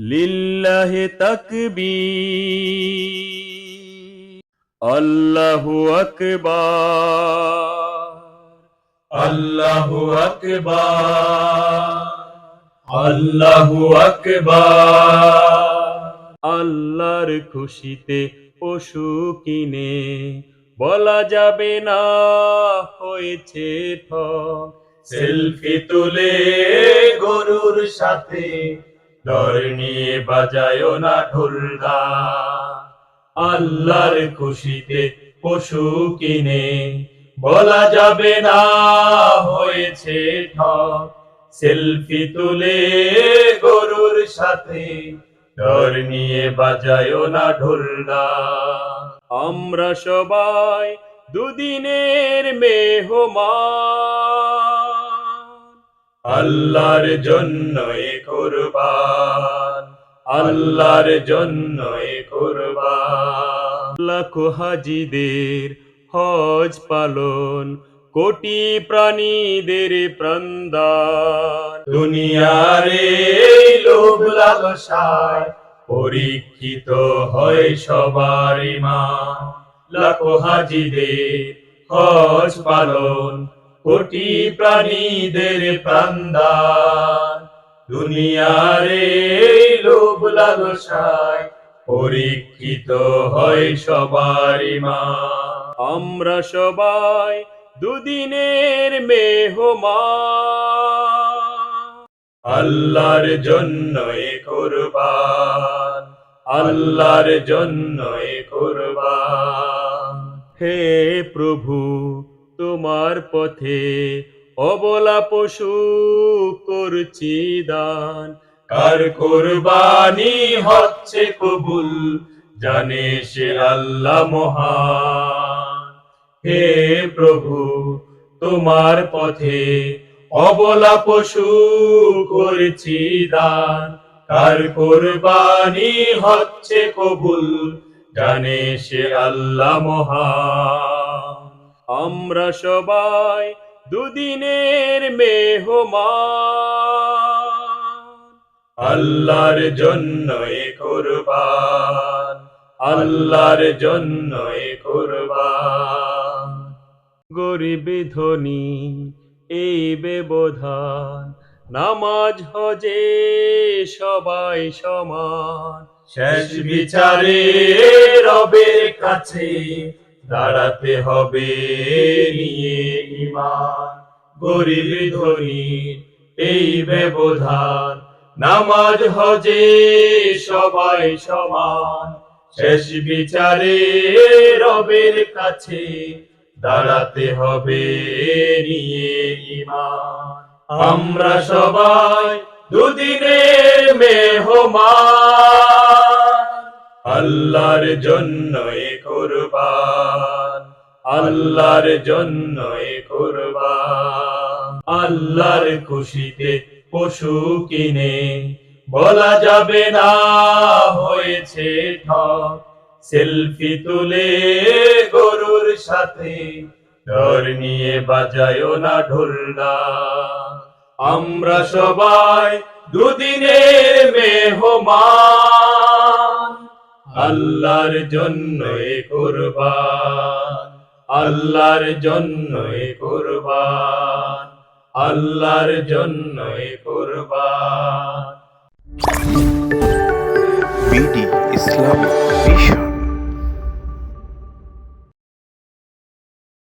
লিল্লাহে তাকবীর। আল্লাহু আকবার। আল্লাহু আকবার। আল্লাহু আকবার। আল্লাহর খুশিতে পশু কিনে। বলা যাবে না হয়েছে ঠক সেলফি তুলে গরুর সাথে দর নিয়ে বাজায়ও না ঢোলদা আল্লাহর খুশিতে পশু কিনে, বলা যাবে না হয়েছে ঠক সেলফি তুলে গরুর সাথে নিয়ে বাজায়ও না ঢোলদা আমরা সবাই দুদিনের মেহমান। আল্লাহর জন্যই কোরবান, আল্লাহর জন্যই কোরবান। লাখো হাজিদের হজ পালন, কোটি প্রাণীদের প্রাণদান। দুনিয়ার লোভ লালসায় পরীক্ষিত হয় সবার মা লাখো হাজিদের হজ পালন কোটি প্রাণীদের প্রাণদান। দুনিয়ার লোভ লালসায় পরীক্ষিত হয় সবার ইমান। আমরা সবাই দুদিনের মেহমান। আল্লাহর জন্য এ কোরবান। আল্লাহর জন্য এ কোরবান। হে প্রভু তোমার পথে অবলা পশু করছি দান। কার কোরবানি হচ্ছে কবুল, জানে সে আল্লাহ মহান। হে প্রভু, তোমার পথে অবলা পশু করছি দান। কার কোরবানি হচ্ছে কবুল, জানে সে আল্লাহ মহান। আমরা সবাই দুদিনের মেহমান। আল্লাহর জন্য এ কোরবান। আল্লাহর জন্য এ কোরবান। গরিব ধনী এই ব্যবধান। নামাজ, হজে সবাই সমান। শেষ বিচারে রবের কাছে দাঁড়াতে হবে নিয়ে ইমান গরিব ধনী, এই ব্যবধান। নামাজ, হজে সবাই সমান। শেষ বিচারে রবের কাছে দাঁড়াতে হবে নিয়ে ইমান আমরা সবাই দুদিনের মেহমান। আল্লাহর জন্য এ কোরবান। আল্লাহর জন্য এ কোরবান। আল্লাহর খুশিতে পশু কিনে। বলা যাবে না, হয়েছে ঠক সেলফি তুলে গরুর সাথে। ডর নিয়ে বাজায়ও না ঢোলনা। আমরা সবাই দুদিনের মেহমান। আল্লাহর জন্যই কুরবান। আল্লাহর জন্য কুরবান। আল্লাহর জন্য কুরবান। BD Islamic mission